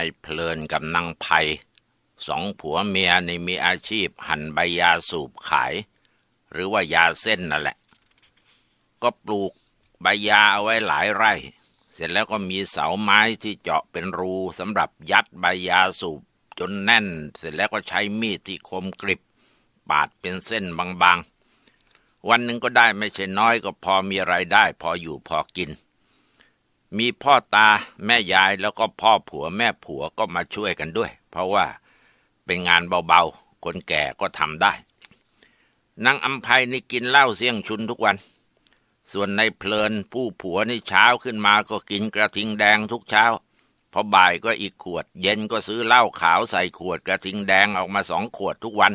ในเพลินกับนางไพสองผัวเมียในมีอาชีพหั่นใบยาสูบขาย หรือว่ายาเส้นนั่นแหละ ก็ปลูกใบยาเอาไว้หลายไร่ เสร็จแล้วก็มีเสาไม้ที่เจาะเป็นรูสำหรับยัดใบยาสูบจนแน่น เสร็จแล้วก็ใช้มีดที่คมกริบ ปาดเป็นเส้นบางๆ วันหนึ่งก็ได้ไม่ใช่น้อยก็พอมีไรายได้ พออยู่พอกิน มีพ่อตาแม่ยายแล้วก็พ่อผัวแม่ผัวก็มาช่วยกันด้วย เพราะว่าเป็นงานเบาๆ คนแก่ก็ทำได้นางอัมภัยนี่กินเหล้าเสี่ยงชุนทุกวัน ส่วนในเพลินผู้ผัวนี่เช้าขึ้นมาก็กินกระทิงแดงทุกเช้า พอบ่ายก็อีกขวด เย็นก็ซื้อเหล้าขาวใส่ขวดกระทิงแดงออกมาสองขวดทุกวัน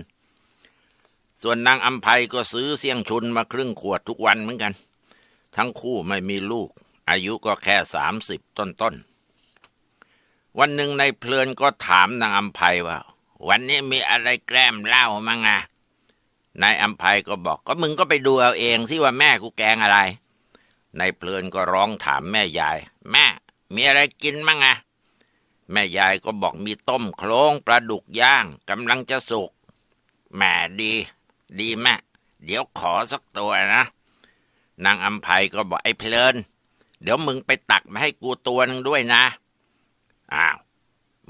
ส่วนนางอัมภัยก็ซื้อเสี่ยงชุนมาครึ่งขวดทุกวันเหมือนกัน ทั้งคู่ไม่มีลูก อายุก็แค่สามสิบต้นๆ วันหนึ่งในเพลินก็ถามนางอัมภัยว่า วันนี้มีอะไรแกล้มเหล้ามั้งอะนายอัมภัยก็บอกก็มึงก็ไปดูเอาเองสิว่าแม่กูแกงอะไร นายเพลินก็ร้องถามแม่ยาย แม่ มีอะไรกินมั้งอะแม่ยายก็บอกมีต้มโครงปลาดุกย่างกำลังจะสุกแม่ดี ดีแม่เดี๋ยวขอสักตัวนะ นางอัมภัยก็บอกไอ้เพลิน เดี๋ยวมึงไปตักมาให้กูตัวหนึงด้วยนะ อ้าว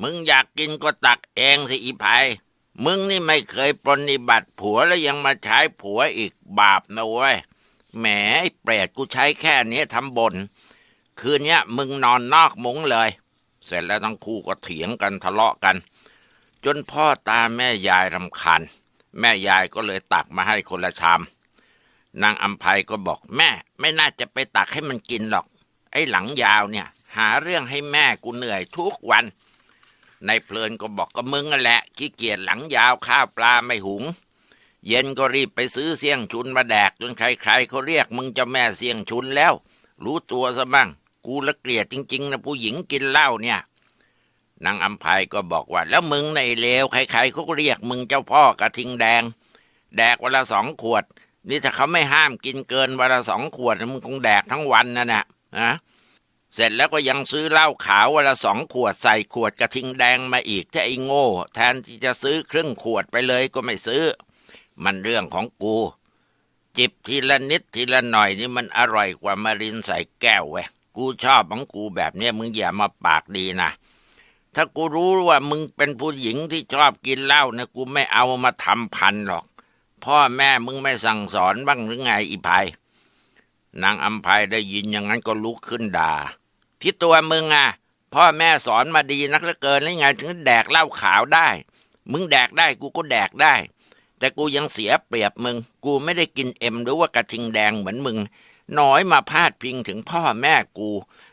มึงอยากกินก็ตักเองสิอีภัย มึงนี่ไม่เคยปรนนิบัติผัวแล้วยังมาใช้ผัวอีกบาปนะเว้ย แหมเปรตกูใช้แค่นี้ทำบน คืนนี้มึงนอนนอกมุ้งเลย เสร็จแล้วทั้งคู่ก็เถียงกันทะเลาะกัน จนพ่อตาแม่ยายรำคาญแม่ยายก็เลยตักมาให้คนละชาม นางอัมภัยก็บอกแม่ ไม่น่าจะไปตักให้มันกินหรอก ไอ้หลังยาวเนี่ย หาเรื่องให้แม่กูเหนื่อยทุกวันในเพลินก็บอกก็มึงนั่นแหละขี้เกียจหลังยาวข้าวปลาไม่หุง เย็นก็รีบไปซื้อเสี่ยงชุนมาแดกจนใครๆเขาเรียกมึงเจ้าแม่เสี่ยงชุนแล้ว รู้ตัวซะบ้างกูละเกลียดจริงๆนะผู้หญิงกินเหล้าเนี่ยนางอัมภัยก็บอกว่า แล้วมึงในเลวใครๆเขาเรียกมึงเจ้าพ่อกระทิงแดง แดกวันละสองขวด นี่ถ้าเขาไม่ห้ามกินเกินวันละสองขวดมึงคงแดกทั้งวันนั่นนะ นะเสร็จแล้วก็ยังซื้อเหล้าขาววันละสองขวดใส่ขวดกระทิงแดงมาอีกถ้าไอ้โง่ แทนที่จะซื้อครึ่งขวดไปเลยก็ไม่ซื้อ มันเรื่องของกู จิบทีละนิดทีละหน่อยนี่มันอร่อยกว่ามารินใส่แก้วเว้ยกูชอบของกูแบบเนี้ยมึงอย่ามาปากดีนะถ้ากูรู้ว่ามึงเป็นผู้หญิงที่ชอบกินเหล้านะกูไม่เอามาทำพันหรอก พ่อแม่มึงไม่สั่งสอนบ้างหรือไงอีภัย นางอัมภัยได้ยินอย่างนั้นก็ลุกขึ้นด่า ที่ตัวมึงอะ พ่อแม่สอนมาดีนักเหลือเกินแล้วไงถึงแดกเหล้าขาวได้ มึงแดกได้กูก็แดกได้ แต่กูยังเสียเปรียบมึง กูไม่ได้กินเอ็มหรือว่ากระทิงแดงเหมือนมึง น้อยมาพาดพิงถึงพ่อแม่กู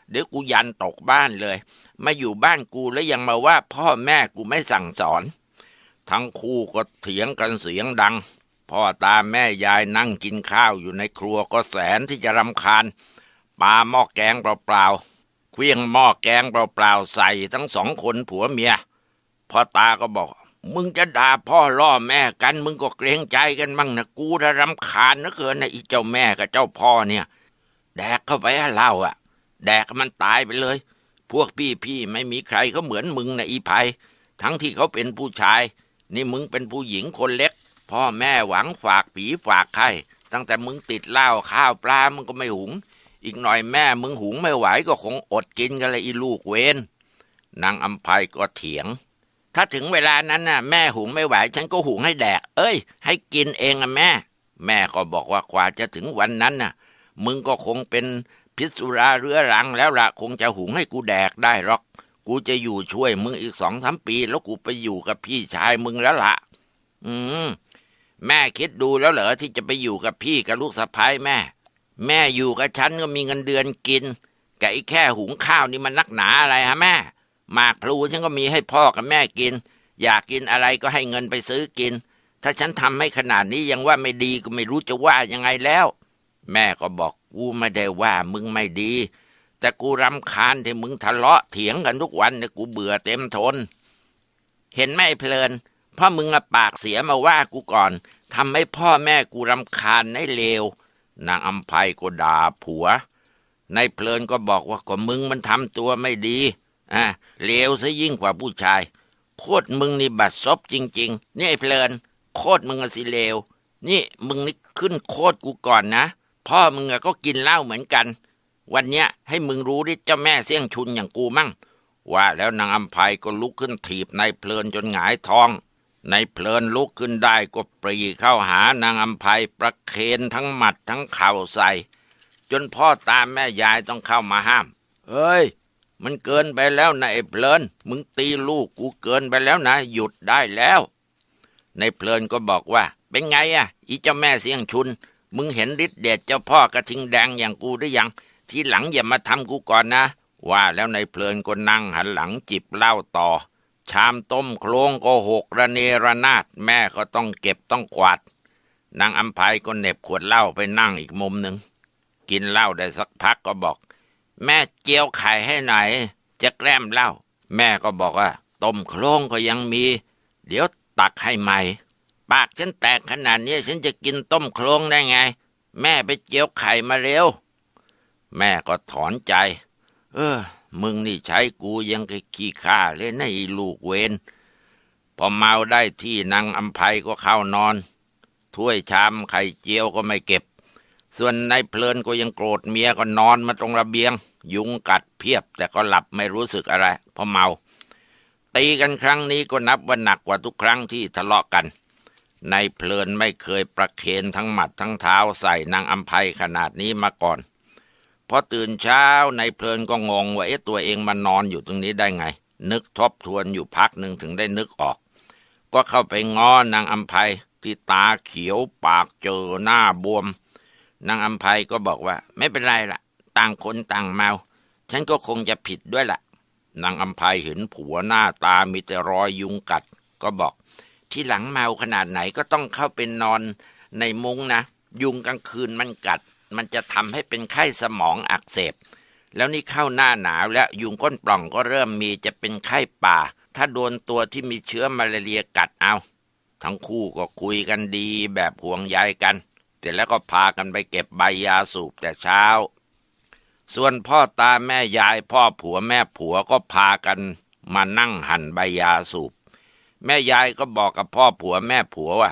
เดี๋ยวกูยันตกบ้านเลย มาอยู่บ้านกูแล้วยังมาว่าพ่อแม่กูไม่สั่งสอน ทั้งคู่ก็เถียงกันเสียงดัง พ่อตาแม่ยายนั่งกินข้าวอยู่ในครัวก็แสนที่จะรำคาญปาหม้อแกงเปล่าๆเคลี้ยงหม้อแกงเปล่าๆใส่ทั้งสองคนผัวเมีย พ่อตาก็บอก มึงจะด่าพ่อล่อแม่กัน มึงก็เกรงใจกันบ้างนะกูระรำคาญนะเกินนะอีเจ้าแม่กับเจ้าพ่อเนี่ย แดกเข้าไปให้เล้าอะแดกมันตายไปเลย พวกพี่พี่ๆไม่มีใครเขาเหมือนมึงนะอีภัยทั้งที่เขาเป็นผู้ชาย นี่มึงเป็นผู้หญิงคนเล็ก พ่อแม่หวังฝากผีฝากไข่ตั้งแต่มึงติดเหล้าข้าวปลามึงก็ไม่หุง อีกหน่อยแม่มึงหุงไม่ไหวก็คงอดกินกันเลยอีลูกเวนนางอัมภัยก็เถียง ถ้าถึงเวลานั้นน่ะ แม่หุงไม่ไหว ฉันก็หุงให้แดก เอ้ย ให้กินเองอะแม่ แม่ก็บอกว่ากว่าจะถึงวันนั้นน่ะ มึงก็คงเป็นพิษสุราเรื้อรังแล้วละคงจะหุงให้กูแดกได้หรอก กูจะอยู่ช่วยมึงอีกสองสามปี แล้วกูไปอยู่กับพี่ชายมึงแล้วล่ะ อืม แม่คิดดูแล้วเหรอที่จะไปอยู่กับพี่กับลูกสะพ้ายแม่ แม่อยู่กับฉันก็มีเงินเดือนกินกับไอ้แค่หุงข้าวนี่มันนักหนาอะไรฮะแม่ หมากพลูฉันก็มีให้พ่อกับแม่กิน อยากกินอะไรก็ให้เงินไปซื้อกิน ถ้าฉันทำให้ขนาดนี้ยังว่าไม่ดีก็ไม่รู้จะว่ายังไงแล้ว แม่ก็บอกกูไม่ได้ว่ามึงไม่ดี แต่กูรำคาญที่มึงทะเลาะเถียงกันทุกวันเนี่ยกูเบื่อเต็มทน เห็นไหมเพลินเพ่อมึงอะปากเสียมาว่ากูก่อน ทำให้พ่อแม่กูรำคาญให้เลวนางอัมภัยก็ด่าผัวในเพลินก็บอกว่าก็มึงมันทำตัวไม่ดีอ่าเลวซะยิ่งกว่าผู้ชาย โคตรมึงนี่บัดซบจริง ๆ นี่ไอ้เพลิน โคตรมึงอะสิเลว นี่มึงนี่ขึ้นโคตรกูก่อนนะ พ่อมึงอะก็กินเหล้าเหมือนกัน วันเนี้ยให้มึงรู้ดิเจ้าแม่เสี่ยงชุนอย่างกูมั่ง ว่าแล้วนางอัมภัยก็ลุกขึ้นถีบนายเพลินจนหงายท้อง ในเพลินลุกขึ้นได้ก็ปรีเข้าหานางอัมภัยประเคนทั้งหมัดทั้งเข่าใส่ จนพ่อตาแม่ยายต้องเข้ามาห้ามเฮ้ย มันเกินไปแล้วนะไอ้เพลิน มึงตีลูกกูเกินไปแล้วนะ หยุดได้แล้ว ในเพลินก็บอกว่า เป็นไงอะอีเจ้าแม่เสียงชุน มึงเห็นฤทธิ์เดชเจ้าพ่อกระทิงแดงอย่างกูหรือยัง ทีหลังอย่ามาทำกูก่อนนะ ว่าแล้วในเพลินก็นั่งหันหลังจิบเหล้าต่อ ชามต้มโคลงก็หกระเนระนาดแม่ก็ต้องเก็บต้องกวาด นางอัมภัยก็เหน็บขวดเหล้าไปนั่งอีกมุมหนึ่ง กินเหล้าได้สักพักก็บอก แม่เจียวไข่ให้หน่อยจะแกล้มเหล้าแม่ก็บอกว่า ต้มโคลงก็ยังมี เดี๋ยวตักให้ใหม่ ปากฉันแตกขนาดนี้ฉันจะกินต้มโคลงได้ไง แม่ไปเจียวไข่มาเร็ว แม่ก็ถอนใจ เออ มึงนี่ใช้กูยังขี้ข้าเลยนะไอ้ลูกเวนพอเมาได้ที่นางอัมภัยก็เข้านอน ถ้วยชามไข่เจียวก็ไม่เก็บ ส่วนนายเพลินก็ยังโกรธเมียก็นอนมาตรงระเบียง ยุงกัดเพียบ แต่ก็หลับไม่รู้สึกอะไรเพราะเมา ตีกันครั้งนี้ก็นับว่าหนักกว่าทุกครั้งที่ทะเลาะกันนายเพลินไม่เคยประเคนทั้งหมัดทั้งเท้าใส่นางอัมภัยขนาดนี้มาก่อน อตื่นเช้าในเพลินก็งงว่าเอ๊ะตัวเองมานอนอยู่ตรงนี้ได้ไง นึกทบทวนอยู่พักหนึ่งถึงได้นึกออก ก็เข้าไปง้อนางอัมภัยที่ตาเขียวปากเจอหน้าบวม นางอัมภัยก็บอกว่า ไม่เป็นไรละต่างคนต่างเมา ฉันก็คงจะผิดด้วยละนางอัมภัยเห็นผัวหน้าตามีแต่รอยยุงกัด ก็บอก ที่หลังเมาขนาดไหนก็ต้องเข้าเป็นนอนในมุ้งนะ ยุงกลางคืนมันกัด มันจะทำให้เป็นไข้สมองอักเสบ แล้วนี่เข้าหน้าหนาวแล้วยุงก้นปล่องก็เริ่มมีจะเป็นไข้ป่า ถ้าโดนตัวที่มีเชื้อมาลาเรียกัดเอา ทั้งคู่ก็คุยกันดีแบบห่วงใยกันเสร็จแล้วก็พากันไปเก็บใบยาสูบแต่เช้า ส่วนพ่อตาแม่ยายพ่อผัวแม่ผัวก็พากันมานั่งหั่นใบยาสูบ แม่ยายก็บอกกับพ่อผัวแม่ผัวว่า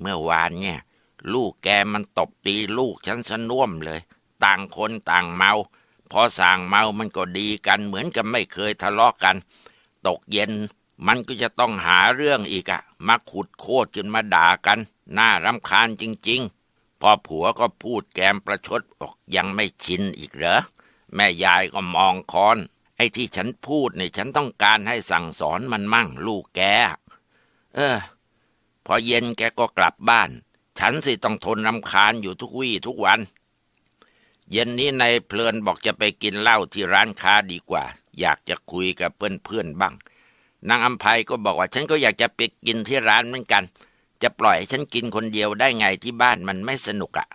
เมื่อวานเนี่ย ลูกแกมันตบตีลูกฉันสน่วมเลย ต่างคนต่างเมา พอสั่งเมามันก็ดีกัน เหมือนกับไม่เคยทะเลาะกัน ตกเย็นมันก็จะต้องหาเรื่องอีกอะมาขุดโคตรจนมาด่ากัน น่ารำคาญจริง ๆ พอผัวก็พูดแกมประชดบอกยังไม่ชินอีกเหรอ แม่ยายก็มองคอน ไอ้ที่ฉันพูดเนี่ยฉันต้องการให้สั่งสอนมันมั่งลูกแก เออ พอเย็นแกก็กลับบ้าน ฉันสิต้องทนรำคาญอยู่ทุกวี่ทุกวัน เย็นนี้นายเพลินบอกจะไปกินเหล้าที่ร้านค้าดีกว่า อยากจะคุยกับเพื่อนๆบ้าง นางอัมภัยก็บอกว่า ฉันก็อยากจะไปกินที่ร้านเหมือนกัน จะปล่อยให้ฉันกินคนเดียวได้ไงที่บ้านมันไม่สนุกอะ่ะ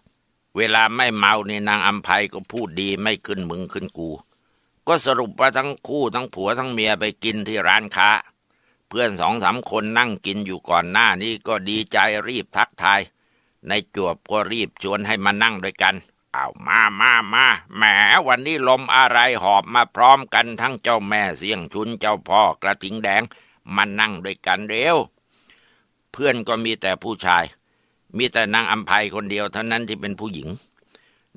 เวลาไม่เมาเนี่ยนางอัมภัยก็พูดดีไม่ขึ้นมึงขึ้นกู ก็สรุปว่าทั้งคู่ทั้งผัวทั้งเมียไปกินที่ร้านค้า เพื่อนสองสามคนนั่งกินอยู่ก่อนหน้านี้ก็ดีใจรีบทักทาย ในจวบก็รีบชวนให้มานั่งด้วยกัน เอ้ามามามาแหมวันนี้ลมอะไรหอบมาพร้อมกันทั้งเจ้าแม่เสียงชุนเจ้าพ่อกระทิงแดง มานั่งด้วยกันเร็ว เพื่อนก็มีแต่ผู้ชาย มีแต่นางอัมภัยคนเดียวเท่านั้นที่เป็นผู้หญิง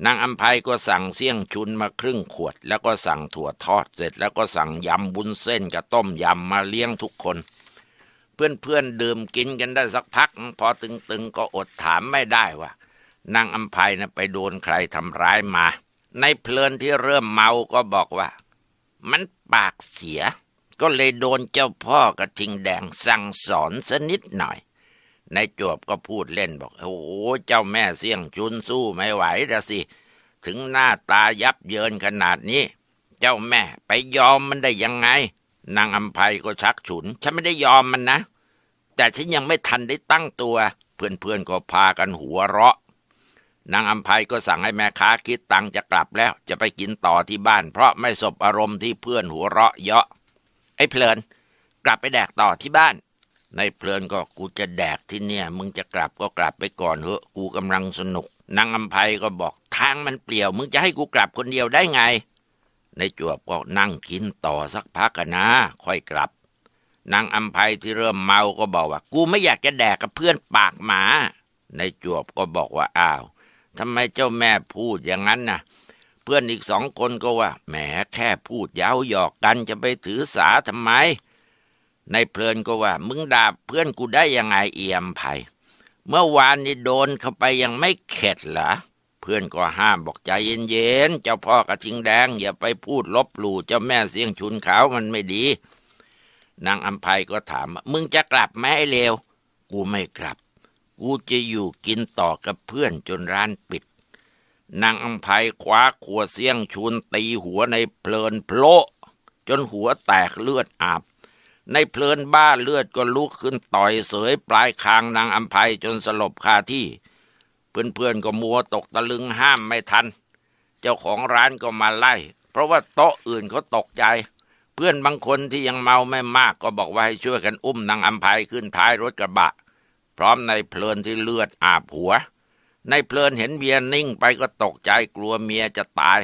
นางอัมภัยก็สั่งเสี่ยงชุนมาครึ่งขวด แล้วก็สั่งถั่วทอดเสร็จแล้วก็สั่งยำบุญเส้นกับต้มยำมาเลี้ยงทุกคน เพื่อนๆดื่มกินกันได้สักพัก พอตึงๆก็อดถามไม่ได้ว่านางอัมภัยนะไปโดนใครทำร้ายมา ในเพลินที่เริ่มเมาก็บอกว่า มันปากเสีย ก็เลยโดนเจ้าพ่อกระทิงแดงสั่งสอนสนิดหน่อยในจวบก็พูดเล่นบอก โอ้โหเจ้าแม่เสี่ยงชุนสู้ไม่ไหวละสิ ถึงหน้าตายับเยินขนาดนี้ เจ้าแม่ไปยอมมันได้ยังไง นางอัมภัยก็ชักฉุน ฉันไม่ได้ยอมมันนะ แต่ฉันยังไม่ทันได้ตั้งตัว เพื่อนๆก็พากันหัวเราะ นางอัมภัยก็สั่งให้แม่ค้าคิดตังจะกลับแล้ว จะไปกินต่อที่บ้าน เพราะไม่สบอารมณ์ที่เพื่อนหัวเราะเยาะไอ้เพลินกลับไปแดกต่อที่บ้านในเพลินก็กูจะแดกที่เนี่ย มึงจะกลับก็กลับไปก่อนเถอะกูกำลังสนุก นางอัมภัยก็บอกทางมันเปลี่ยว มึงจะให้กูกลับคนเดียวได้ไง ในจวบก็นั่งกินต่อสักพักกันนะ ค่อยกลับ นางอัมภัยที่เริ่มเมาก็บอกว่า กูไม่อยากจะแดกกับเพื่อนปากหมา ในจวบก็บอกว่าอ้าวทำไมเจ้าแม่พูดอย่างนั้นนะเพื่อนอีกสองคนก็ว่าแหมแค่พูดเย้าหยอกกันจะไปถือสาทำไม ในเพลินก็ว่า มึงด่าเพื่อนกูได้ยังไงเอี่ยมไผ่เมื่อวานนี่โดนเข้าไปยังไม่เข็ดเหรอเพื่อนก็ห้ามบอกใจเย็นๆเจ้าพ่อกระทิงแดง อย่าไปพูดลบหลู่เจ้าแม่เสียงชุนขาวมันไม่ดี นางอัมภัยก็ถาม มึงจะกลับไหมไอ้เลว กูไม่กลับ กูจะอยู่กินต่อกับเพื่อนจนร้านปิด นางอัมภัยคว้าขวดเสี้ยงชุนตีหัวในเพลินโผลจนหัวแตกเลือดอาบ ในเพลินบ้าเลือดก็ลุกขึ้นต่อยเสยปลายคางนางอัมภัยจนสลบคาที่ เพื่อนๆก็มัวตกตะลึงห้ามไม่ทัน เจ้าของร้านก็มาไล่ เพราะว่าโต๊ะอื่นเขาตกใจ เพื่อนบางคนที่ยังเมาไม่มากก็บอกว่าให้ช่วยกันอุ้มนางอัมภัยขึ้นท้ายรถกระบะ พร้อมในเพลินที่เลือดอาบหัว ในเพลินเห็นเมียนิ่งไปก็ตกใจกลัวเมียจะตาย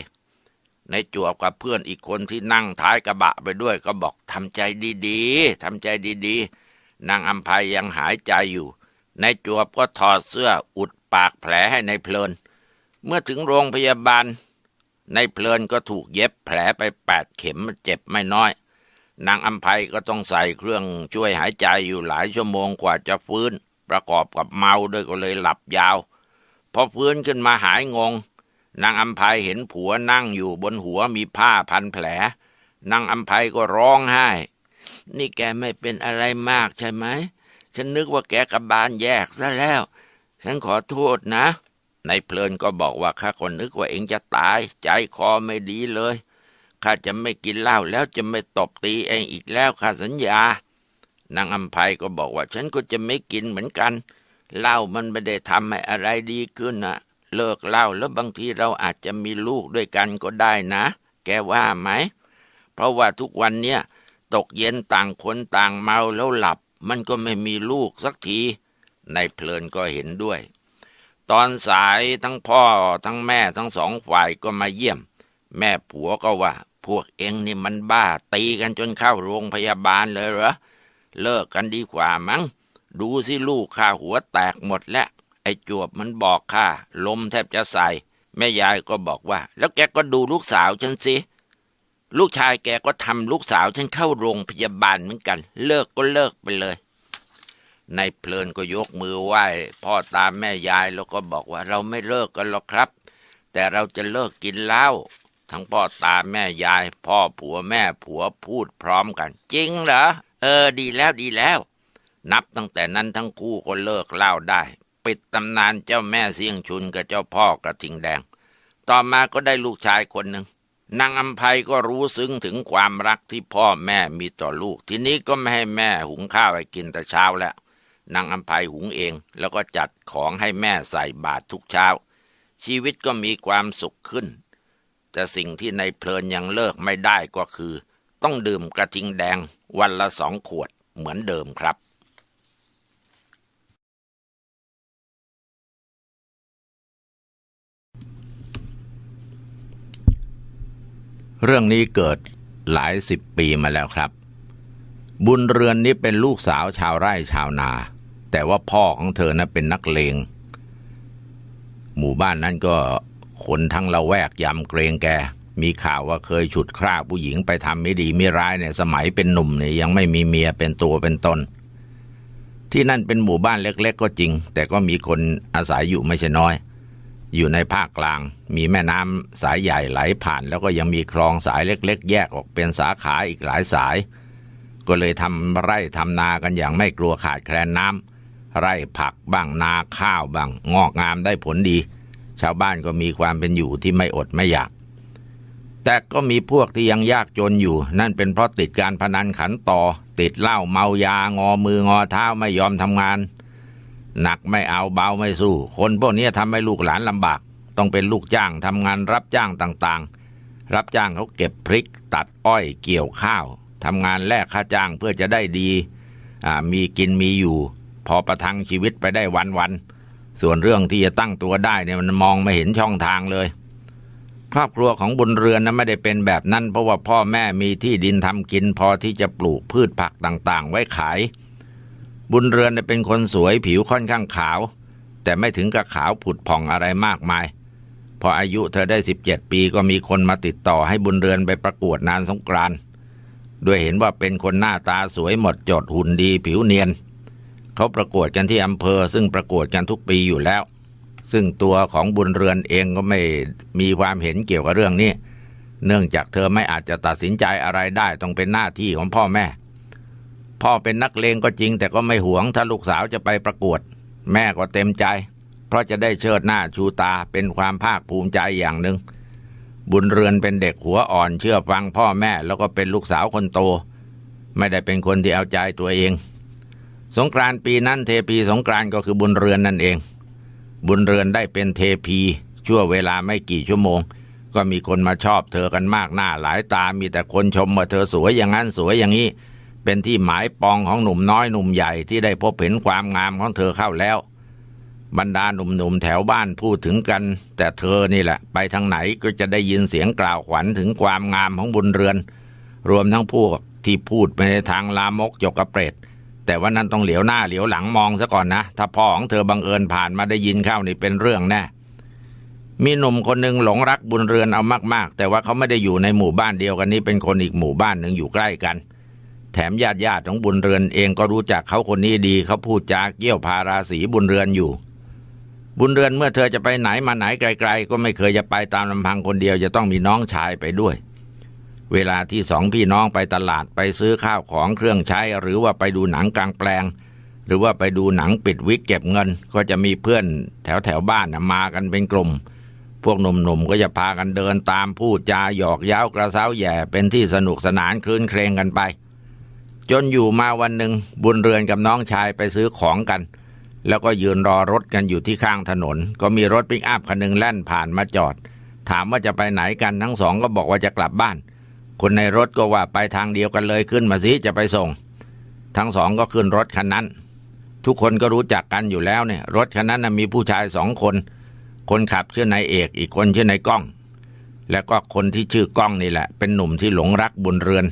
ในจวบกับเพื่อนอีกคนที่นั่งท้ายกระบะไปด้วยก็บอกทำใจดีๆทำใจดีๆนางอัมภัยยังหายใจอยู่ ในจวบก็ถอดเสื้ออุดปากแผลให้ในเพลิน เมื่อถึงโรงพยาบาล ในเพลินก็ถูกเย็บแผลไปแปดเข็มเจ็บไม่น้อย นางอัมภัยก็ต้องใส่เครื่องช่วยหายใจอยู่หลายชั่วโมงกว่าจะฟื้น ประกอบกับเมาด้วยก็เลยหลับยาว พอฟื้นขึ้นมาหายงง นางอัมภัยเห็นผัวนั่งอยู่บนหัวมีผ้าพันแผล นางอัมภัยก็ร้องไห้ นี่แกไม่เป็นอะไรมากใช่ไหม ฉันนึกว่าแกกับบานแยกซะแล้ว ฉันขอโทษนะ ในเพลินก็บอกว่าข้าคนนึกว่าเองจะตาย ใจคอไม่ดีเลยข้าจะไม่กินเหล้าแล้วจะไม่ตบตีเองอีกแล้วข้าสัญญา นางอัมภัยก็บอกว่าฉันก็จะไม่กินเหมือนกันเหล้ามันไม่ได้ทำให้อะไรดีขึ้นนะเลิกเหล้าแล้วบางทีเราอาจจะมีลูกด้วยกันก็ได้นะ แกว่าไหม เพราะว่าทุกวันเนี้ยตกเย็นต่างคนต่างเมาแล้วหลับ มันก็ไม่มีลูกสักทีในเพลินก็เห็นด้วย ตอนสายทั้งพ่อทั้งแม่ทั้งสองฝ่ายก็มาเยี่ยม แม่ผัวก็ว่า พวกเองนี่มันบ้าตีกันจนเข้าโรงพยาบาลเลยเหรอ เลิกกันดีกว่ามั้ง ดูสิลูกข้าหัวแตกหมดแล้วไอ้จวบมันบอกข้าลมแทบจะใส่แม่ยายก็บอกว่า แล้วแกก็ดูลูกสาวฉันสิลูกชายแกก็ทำลูกสาวฉันเข้าโรงพยาบาลเหมือนกัน เลิกก็เลิกไปเลย ในเพลินก็ยกมือไหว้พ่อตาแม่ยายแล้วก็บอกว่าเราไม่เลิกกันหรอกครับ แต่เราจะเลิกกินเหล้าทั้งพ่อตาแม่ยาย พ่อผัวแม่ผัวพูดพร้อมกัน จริงเหรอเออดีแล้วดีแล้ว นับตั้งแต่นั้นทั้งคู่ก็เลิกเหล้าได้ ปิดตำนานเจ้าแม่เสียงชุนกับเจ้าพ่อกระทิงแดง ต่อมาก็ได้ลูกชายคนหนึ่งนางอัมภัยก็รู้ซึ้งถึงความรักที่พ่อแม่มีต่อลูก ทีนี้ก็ไม่ให้แม่หุงข้าวให้กินแต่เช้าแล้ว นางอัมภัยหุงเอง แล้วก็จัดของให้แม่ใส่บาตรทุกเช้า ชีวิตก็มีความสุขขึ้น แต่สิ่งที่ในเพลินยังเลิกไม่ได้ก็คือ ต้องดื่มกระทิงแดงวันละสองขวดเหมือนเดิมครับเรื่องนี้เกิดหลายสิบปีมาแล้วครับ บุญเรือนนี้เป็นลูกสาวชาวไร่ชาวนา แต่ว่าพ่อของเธอนะเป็นนักเลง หมู่บ้านนั้นก็คนทั้งละแวกยำเกรงแก มีข่าวว่าเคยฉุดคร่าผู้หญิงไปทำไม่ดีไม่ร้ายเนี่ยสมัยเป็นหนุ่มเนี่ยยังไม่มีเมียเป็นตัวเป็นตน ที่นั่นเป็นหมู่บ้านเล็ก ๆ ก็จริง แต่ก็มีคนอาศัยอยู่ไม่ใช่น้อย อยู่ในภาคกลาง มีแม่น้ำสายใหญ่ไหลผ่าน แล้วก็ยังมีคลองสายเล็ก ๆ แยกออกเป็นสาขาอีกหลายสาย ก็เลยทำไร่ทำนากันอย่างไม่กลัวขาดแคลนน้ำ ไร่ผักบ้างนาข้าวบ้างงอกงามได้ผลดี ชาวบ้านก็มีความเป็นอยู่ที่ไม่อดไม่อยาก แต่ก็มีพวกที่ยังยากจนอยู่ นั่นเป็นเพราะติดการพนันขันต่อ ติดเหล้าเมายางอมืองอเท้าไม่ยอมทำงาน หนักไม่เอาเบาไม่สู้ คนพวกนี้ทำให้ลูกหลานลำบาก ต้องเป็นลูกจ้างทำงานรับจ้างต่างๆ รับจ้างเขาเก็บพริก ตัดอ้อยเกี่ยวข้าวทำงานแลกค่าจ้างเพื่อจะได้ดีมีกินมีอยู่ พอประทังชีวิตไปได้วันๆส่วนเรื่องที่จะตั้งตัวได้เนี่ยมันมองไม่เห็นช่องทางเลย ครอบครัวของบุญเรือนนะไม่ได้เป็นแบบนั้น เพราะว่าพ่อแม่มีที่ดินทำกินพอที่จะปลูกพืชผักต่างๆ ไว้ขาย บุญเรือนเป็นคนสวยผิวค่อนข้างขาว แต่ไม่ถึงกับขาวผุดผ่องอะไรมากมาย พออายุเธอได้ 17 ปีก็มีคนมาติดต่อให้บุญเรือนไปประกวดนานสงกรานด้วยเห็นว่าเป็นคนหน้าตาสวยหมดจดหุ่นดีผิวเนียน เขาประกวดกันที่อำเภอ ซึ่งประกวดกันทุกปีอยู่แล้ว ซึ่งตัวของบุญเรือนเองก็ไม่มีความเห็นเกี่ยวกับเรื่องนี้ เนื่องจากเธอไม่อาจจะตัดสินใจอะไรได้ต้องเป็นหน้าที่ของพ่อแม่ พ่อเป็นนักเลงก็จริง แต่ก็ไม่หวงถ้าลูกสาวจะไปประกวด แม่ก็เต็มใจ เพราะจะได้เชิดหน้าชูตาเป็นความภาคภูมิใจอย่างหนึ่งบุญเรือนเป็นเด็กหัวอ่อนเชื่อฟังพ่อแม่แล้วก็เป็นลูกสาวคนโต ไม่ได้เป็นคนที่เอาใจตัวเอง สงกรานต์ปีนั้นเทพีสงกรานต์ก็คือบุญเรือนนั่นเอง บุญเรือนได้เป็นเทพีชั่วเวลาไม่กี่ชั่วโมง ก็มีคนมาชอบเธอกันมากหน้าหลายตามีแต่คนชมว่าเธอสวยอย่างนั้นสวยอย่างนี้ เป็นที่หมายปองของหนุ่มน้อยหนุ่มใหญ่ที่ได้พบเห็นความงามของเธอเข้าแล้ว บรรดาหนุ่มๆแถวบ้านพูดถึงกัน แต่เธอนี่แหละ ไปทางไหนก็จะได้ยินเสียงกล่าวขวัญถึงความงามของบุญเรือน รวมทั้งพวกที่พูดไปในทางลามกจกกระเปรต แต่ว่านั้นต้องเหลียวหน้าเหลียวหลังมองซะก่อนนะ ถ้าพ่อของเธอบังเอิญผ่านมาได้ยินเข้านี่เป็นเรื่องแน่มีหนุ่มคนหนึ่งหลงรักบุญเรือนเอามาก ๆ แต่ว่าเขาไม่ได้อยู่ในหมู่บ้านเดียวกันนี้เป็นคนอีกหมู่บ้านหนึ่งอยู่ใกล้กัน แถมญาติญาติของบุญเรือนเองก็รู้จักเขาคนนี้ดีเขาพูดจาเกี่ยวพาราสีบุญเรือนอยู่ บุญเรือนเมื่อเธอจะไปไหนมาไหนไกล ๆ ก็ไม่เคยจะไปตามลำพังคนเดียวจะต้องมีน้องชายไปด้วย เวลาที่สองพี่น้องไปตลาดไปซื้อข้าวของเครื่องใช้ หรือว่าไปดูหนังกลางแปลง หรือว่าไปดูหนังปิดวิกเก็บเงิน ก็จะมีเพื่อนแถวแถวบ้านมากันเป็นกลุ่ม พวกหนุ่มๆก็จะพากันเดินตามพูดจาหยอกเย้ากระเซ้าแย่เป็นที่สนุกสนานคลื่นเครงกันไป จนอยู่มาวันหนึ่งบุญเรือนกับน้องชายไปซื้อของกัน แล้วก็ยืนรอรถกันอยู่ที่ข้างถนน ก็มีรถปิกอัพคันหนึ่งแล่นผ่านมาจอด ถามว่าจะไปไหนกันทั้งสองก็บอกว่าจะกลับบ้าน คนในรถก็ว่าไปทางเดียวกันเลยขึ้นมาสิจะไปส่ง ทั้งสองก็ขึ้นรถคันนั้น ทุกคนก็รู้จักกันอยู่แล้วเนี่ย รถคันนั้นนะมีผู้ชายสองคน คนขับชื่อนายเอกอีกคนชื่อนายก้อง แล้วก็คนที่ชื่อก้องนี่แหละ เป็นหนุ่มที่หลงรักบุญเรือน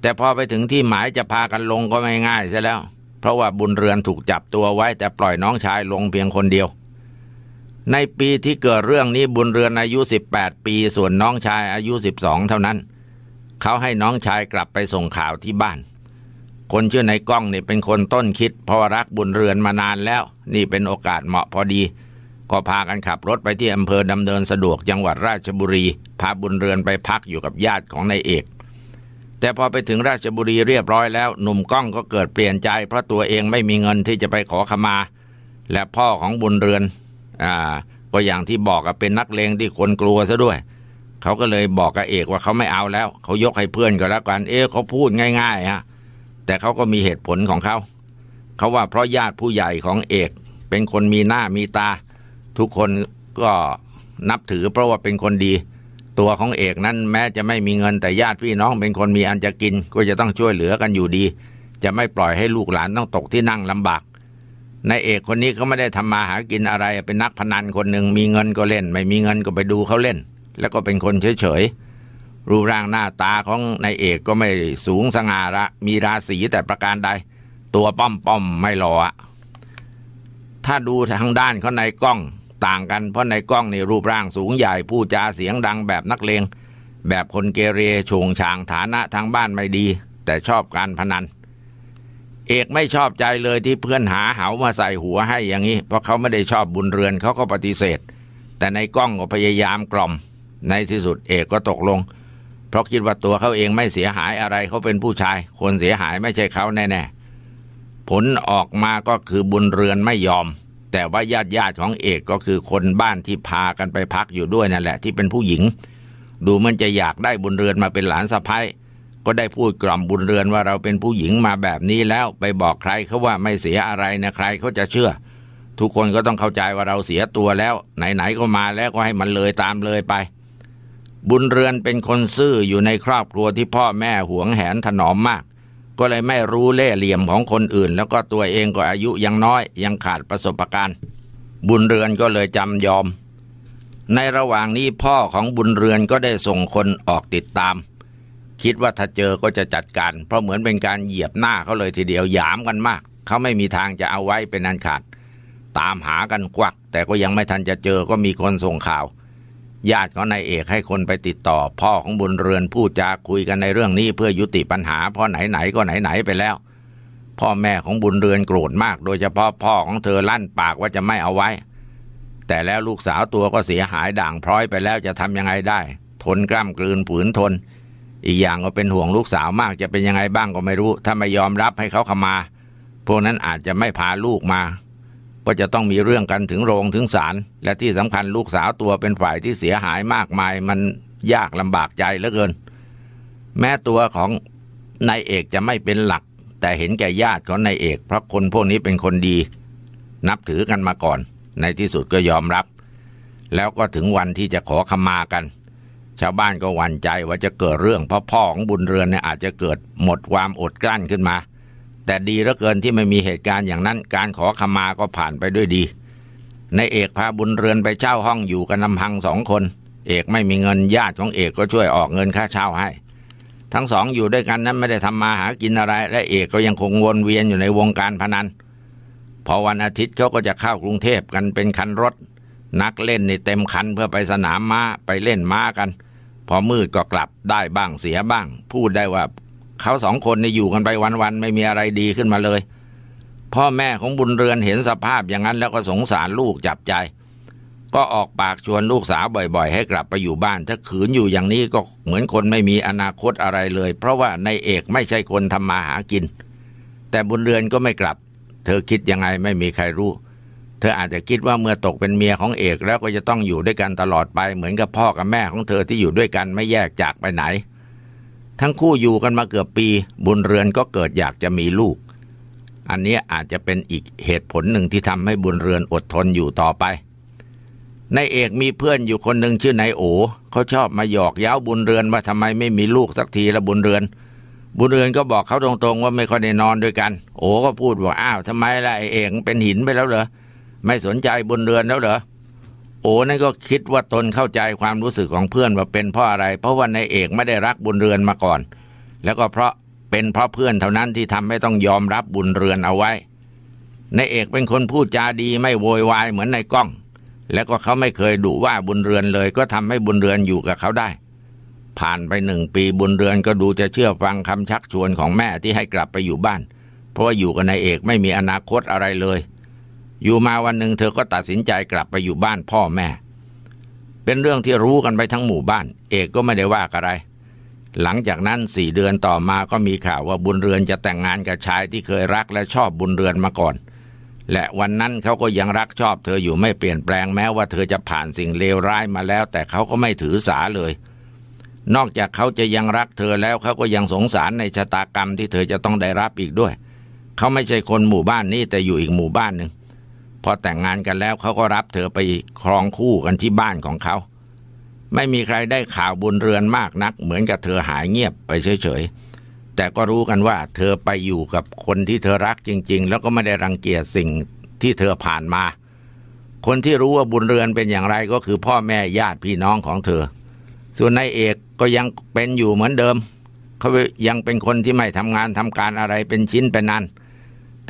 แต่พอไปถึงที่หมายจะพากันลงก็ไม่ง่ายซะแล้ว เพราะว่าบุญเรือนถูกจับตัวไว้ แต่ปล่อยน้องชายลงเพียงคนเดียวในปีที่เกิดเรื่องนี้บุญเรือนอายุ 18 ปี ส่วนน้องชายอายุ 12 เท่านั้น เขาให้น้องชายกลับไปส่งข่าวที่บ้าน คนชื่อในายก้องนี่เป็นคนต้นคิดเพราะว่ารักบุญเรือนมานานแล้ว นี่เป็นโอกาสเหมาะพอดี ก็พากันขับรถไปที่อำเภอดำเนินสะดวกจังหวัดราชบุรี พาบุญเรือนไปพักอยู่กับญาติของนายเอก แต่พอไปถึงราชบุรีเรียบร้อยแล้วหนุ่มกล้องก็เกิดเปลี่ยนใจ เพราะตัวเองไม่มีเงินที่จะไปขอขมา และพ่อของบุญเรือนอ่าก็อย่างที่บอกอะเป็นนักเลงที่คนกลัวซะด้วย เขาก็เลยบอกกับเอกว่าเขาไม่เอาแล้ว เขายกให้เพื่อนก็แล้วกันเอ๊ะเขาพูดง่ายๆฮะแต่เขาก็มีเหตุผลของเขา เขาว่าเพราะญาติผู้ใหญ่ของเอก เป็นคนมีหน้ามีตา ทุกคนก็นับถือเพราะว่าเป็นคนดี ตัวของเอกนั้นแม้จะไม่มีเงินแต่ญาติพี่น้อง เป็นคนมีอันจะกินก็จะต้องช่วยเหลือกันอยู่ดี จะไม่ปล่อยให้ลูกหลานต้องตกที่นั่งลำบากนายเอกคนนี้เขาไม่ได้ทำมาหากินอะไรเป็นนักพนันคนหนึ่งมีเงินก็เล่น ไม่มีเงินก็ไปดูเขาเล่น แล้วก็เป็นคนเฉยๆ รูปร่างหน้าตาของนายเอกก็ไม่สูงสง่าระมีราศีแต่ประการใด ตัวป้อมป้อมไม่หล่อถ้าดูทางด้านเขาในายกล้องต่างกันเพราะในายกล้องนี่รูปร่างสูงใหญ่พูดจาเสียงดังแบบนักเลงแบบคนเกเรโฉงฉางฐานะทางบ้านไม่ดี แต่ชอบการพนัน เอกไม่ชอบใจเลยที่เพื่อนหาเหามาใส่หัวให้อย่างนี้ เพราะเขาไม่ได้ชอบบุญเรือนเขาก็ปฏิเสธ แต่ในกล้องก็พยายามกล่อม ในที่สุดเอกก็ตกลง เพราะคิดว่าตัวเขาเองไม่เสียหายอะไรเขาเป็นผู้ชาย คนเสียหายไม่ใช่เขาแน่ๆผลออกมาก็คือบุญเรือนไม่ยอม แต่ว่าญาติญาติของเอกก็คือคนบ้านที่พากันไปพักอยู่ด้วยนั่นแหละ ที่เป็นผู้หญิง ดูมันจะอยากได้บุญเรือนมาเป็นหลานสะพ้ายก็ได้พูดกล่อมบุญเรือนว่าเราเป็นผู้หญิงมาแบบนี้แล้วไปบอกใครเขาว่าไม่เสียอะไรนะใครเขาจะเชื่อ ทุกคนก็ต้องเข้าใจว่าเราเสียตัวแล้ว ไหนๆก็มาแล้วก็ให้มันเลยตามเลยไป บุญเรือนเป็นคนซื่ออยู่ในครอบครัวที่พ่อแม่หวงแหนถนอมมาก ก็เลยไม่รู้เล่ห์เหลี่ยมของคนอื่น แล้วก็ตัวเองก็อายุยังน้อย ยังขาดประสบการณ์ บุญเรือนก็เลยจำยอม ในระหว่างนี้พ่อของบุญเรือนก็ได้ส่งคนออกติดตาม คิดว่าถ้าเจอก็จะจัดการ เพราะเหมือนเป็นการเหยียบหน้าเขาเลยทีเดียวหยามกันมาก เขาไม่มีทางจะเอาไว้เป็นอันขาด ตามหากันกวัก แต่ก็ยังไม่ทันจะเจอก็มีคนส่งข่าว ญาติของนายเอกให้คนไปติดต่อ พ่อของบุญเรือนพูดจาคุยกันในเรื่องนี้เพื่อยุติปัญหาเพราะไหนๆก็ไหนๆไปแล้ว พ่อแม่ของบุญเรือนโกรธมาก โดยเฉพาะพ่อของเธอลั่นปากว่าจะไม่เอาไว้ แต่แล้วลูกสาวตัวก็เสียหายด่างพร้อยไปแล้วจะทำยังไงได้ ทนกล้ำกลืนผืนทน อีกอย่างก็เป็นห่วงลูกสาวมากจะเป็นยังไงบ้างก็ไม่รู้ ถ้าไม่ยอมรับให้เขาเข้ามา พวกนั้นอาจจะไม่พาลูกมา ก็จะต้องมีเรื่องกันถึงโรงถึงศาลและที่สำคัญลูกสาวตัวเป็นฝ่ายที่เสียหายมากมาย มันยากลำบากใจเหลือเกิน แม้ตัวของนายเอกจะไม่เป็นหลัก แต่เห็นแก่ญาติของนายเอก เพราะคนพวกนี้เป็นคนดี นับถือกันมาก่อน ในที่สุดก็ยอมรับ แล้วก็ถึงวันที่จะขอขมากัน ชาวบ้านก็หวั่นใจว่าจะเกิดเรื่องเพราะพ่อของบุญเรือนเนี่ยอาจจะเกิดหมดความอดกลั้นขึ้นมา แต่ดีเหลือเกินที่ไม่มีเหตุการณ์อย่างนั้น การขอขมาก็ผ่านไปด้วยดีในเอกพาบุญเรือนไปเช่าห้องอยู่กันลำพังสองคน เอกไม่มีเงินญาติของเอกก็ช่วยออกเงินค่าเช่าให้ ทั้งสองอยู่ด้วยกันนั้นไม่ได้ทำมาหากินอะไร และเอกก็ยังคงวนเวียนอยู่ในวงการพนันพอวันอาทิตย์เขาก็จะเข้ากรุงเทพกันเป็นคันรถ นักเล่นในเต็มคันเพื่อไปสนามม้าไปเล่นม้ากัน พอมืดก็กลับได้บ้างเสียบ้าง พูดได้ว่า เขาสองคนนี่อยู่กันไปวันๆไม่มีอะไรดีขึ้นมาเลย พ่อแม่ของบุญเรือนเห็นสภาพอย่างนั้นแล้วก็สงสารลูกจับใจ ก็ออกปากชวนลูกสาวบ่อย ๆ ให้กลับไปอยู่บ้าน ถ้าขืนอยู่อย่างนี้ก็เหมือนคนไม่มีอนาคตอะไรเลย เพราะว่าในายเอกไม่ใช่คนทำมาหากิน แต่บุญเรือนก็ไม่กลับ เธอคิดยังไงไม่มีใครรู้ เธออาจจะคิดว่าเมื่อตกเป็นเมียของเอกแล้วก็จะต้องอยู่ด้วยกันตลอดไป เหมือนกับพ่อกับแม่ของเธอที่อยู่ด้วยกันไม่แยกจากไปไหน ทั้งคู่อยู่กันมาเกือบปี บุญเรือนก็เกิดอยากจะมีลูก อันนี้อาจจะเป็นอีกเหตุผลหนึ่งที่ทำให้บุญเรือนอดทนอยู่ต่อไปนายเอกมีเพื่อนอยู่คนหนึ่งชื่อนายโอเขาชอบมาหยอกเย้าบุญเรือนว่าทำไมไม่มีลูกสักทีละบุญเรือน บุญเรือนก็บอกเขาตรงๆว่าไม่ค่อยได้นอนด้วยกัน โอก็พูดว่าอ้าวทำไมล่ะไอเอกเป็นหินไปแล้วเหรอไม่สนใจบุญเรือนแล้วเหรอ โอ้นั่นก็คิดว่าตนเข้าใจความรู้สึกของเพื่อนว่าเป็นเพราะอะไร เพราะว่านายเอกไม่ได้รักบุญเรือนมาก่อน แล้วก็เพราะเป็นเพราะเพื่อนเท่านั้นที่ทำให้ต้องยอมรับบุญเรือนเอาไว้นายเอกเป็นคนพูดจาดีไม่โวยวายเหมือนนายก้อง แล้วก็เขาไม่เคยดุว่าบุญเรือนเลย ก็ทำให้บุญเรือนอยู่กับเขาได้ ผ่านไปหนึ่งปีบุญเรือนก็ดูจะเชื่อฟังคำชักชวนของแม่ที่ให้กลับไปอยู่บ้าน เพราะว่าอยู่กับนายเอกไม่มีอนาคตอะไรเลย อยู่มาวันหนึ่งเธอก็ตัดสินใจกลับไปอยู่บ้านพ่อแม่ เป็นเรื่องที่รู้กันไปทั้งหมู่บ้าน เอกก็ไม่ได้ว่าอะไร หลังจากนั้นสี่เดือนต่อมาก็มีข่าวว่าบุญเรือนจะแต่งงานกับชายที่เคยรักและชอบบุญเรือนมาก่อน และวันนั้นเขาก็ยังรักชอบเธออยู่ไม่เปลี่ยนแปลงแม้ว่าเธอจะผ่านสิ่งเลวร้ายมาแล้ว แต่เขาก็ไม่ถือสาเลย นอกจากเขาจะยังรักเธอแล้วเขาก็ยังสงสารในชะตากรรมที่เธอจะต้องได้รับอีกด้วย เขาไม่ใช่คนหมู่บ้านนี้แต่อยู่อีกหมู่บ้านหนึ่ง พอแต่งงานกันแล้วเขาก็รับเธอไปครองคู่กันที่บ้านของเขา ไม่มีใครได้ข่าวบุญเรือนมากนัก เหมือนกับเธอหายเงียบไปเฉยๆ แต่ก็รู้กันว่า เธอไปอยู่กับคนที่เธอรักจริง ๆ แล้วก็ไม่ได้รังเกียจสิ่งที่เธอผ่านมา คนที่รู้ว่าบุญเรือนเป็นอย่างไรก็คือพ่อแม่ญาติพี่น้องของเธอ ส่วนนายเอกก็ยังเป็นอยู่เหมือนเดิม เขายังเป็นคนที่ไม่ทำงานทำการอะไรเป็นชิ้นเป็นนัน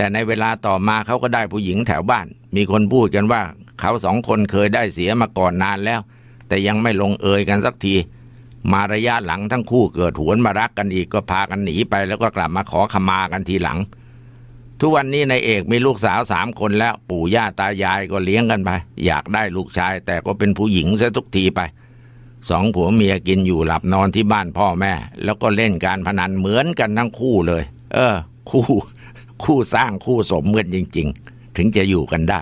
แต่ในเวลาต่อมาเขาก็ได้ผู้หญิงแถวบ้าน มีคนพูดกันว่าเขาสองคนเคยได้เสียมาก่อนนานแล้ว แต่ยังไม่ลงเอยกันสักที มาระยะหลังทั้งคู่เกิดหวนมารักกันอีกก็พากันหนีไปแล้วก็กลับมาขอขมากันทีหลัง ทุกวันนี้นายเอกมีลูกสาวสามคนแล้วปู่ย่าตายายก็เลี้ยงกันไป อยากได้ลูกชาย แต่ก็เป็นผู้หญิงซะทุกทีไปสองผัวเมียกินอยู่หลับนอนที่บ้านพ่อแม่ แล้วก็เล่นการพนันเหมือนกันทั้งคู่เลย เออ คู่ คู่สร้างคู่สมกันจริง ๆ ถึงจะอยู่กันได้